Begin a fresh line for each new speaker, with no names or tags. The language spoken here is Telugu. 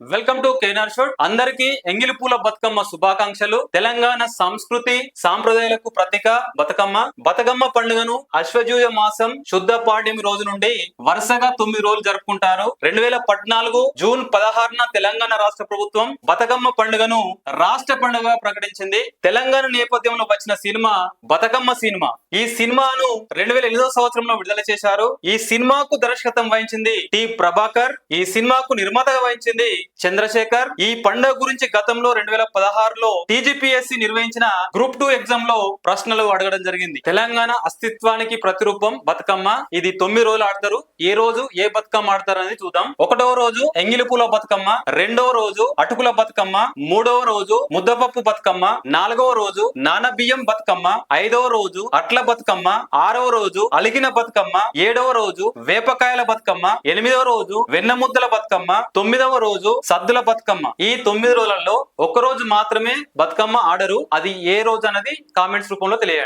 వెల్కమ్ టు కేనార్ షోడ్ అందరికీ ఎంగిలి పూల బతుకమ్మ శుభాకాంక్షలు. తెలంగాణ సంస్కృతి సాంప్రదాయాలకు ప్రతీక బతుకమ్మ. బతుకమ్మ పండుగను అశ్వజూయ మాసం శుద్ధ పాడ్యమి రోజు నుండి వరుసగా తొమ్మిది రోజులు జరుపుకుంటారు. రెండు వేల పద్నాలుగు జూన్ పదహారున తెలంగాణ రాష్ట్ర ప్రభుత్వం బతుకమ్మ పండుగను రాష్ట్ర పండుగగా ప్రకటించింది. తెలంగాణ నేపథ్యంలో వచ్చిన సినిమా బతుకమ్మ సినిమా. ఈ సినిమాను రెండు వేల ఎనిమిదో సంవత్సరంలో విడుదల చేశారు. ఈ సినిమాకు దర్శకత్వం వహించింది టి ప్రభాకర్. ఈ సినిమాకు నిర్మాతగా వహించింది చంద్రశేఖర్. ఈ పండుగ గురించి గతంలో రెండు వేల పదహారులో టీజీపీఎస్సీ నిర్వహించిన గ్రూప్ టూ ఎగ్జామ్లో ప్రశ్నలు అడగడం జరిగింది. తెలంగాణ అస్తిత్వానికి ప్రతిరూపం బతుకమ్మ. ఇది తొమ్మిది రోజులు ఆడతారు. ఏ రోజు ఏ బతుకమ్మ ఆడతారు అనేది చూద్దాం. ఒకటవ రోజు ఎంగిలిపూల బతుకమ్మ. రెండవ రోజు అటుకుల బతుకమ్మ. మూడవ రోజు ముద్దపప్పు బతుకమ్మ. నాలుగవ రోజు నానబియ్యం బతుకమ్మ. ఐదవ రోజు అట్ల బతుకమ్మ. ఆరవ రోజు అలిగిన బతుకమ్మ. ఏడవ రోజు వేపకాయల బతుకమ్మ. ఎనిమిదవ రోజు వెన్న ముద్దల బతుకమ్మ. తొమ్మిదవ రోజు సద్దుల బతుకమ్మ. ఈ తొమ్మిది రోజులలో ఒక రోజు మాత్రమే బతుకమ్మ ఆడరు. అది ఏ రోజు అన్నది కామెంట్స్ రూపంలో తెలియండి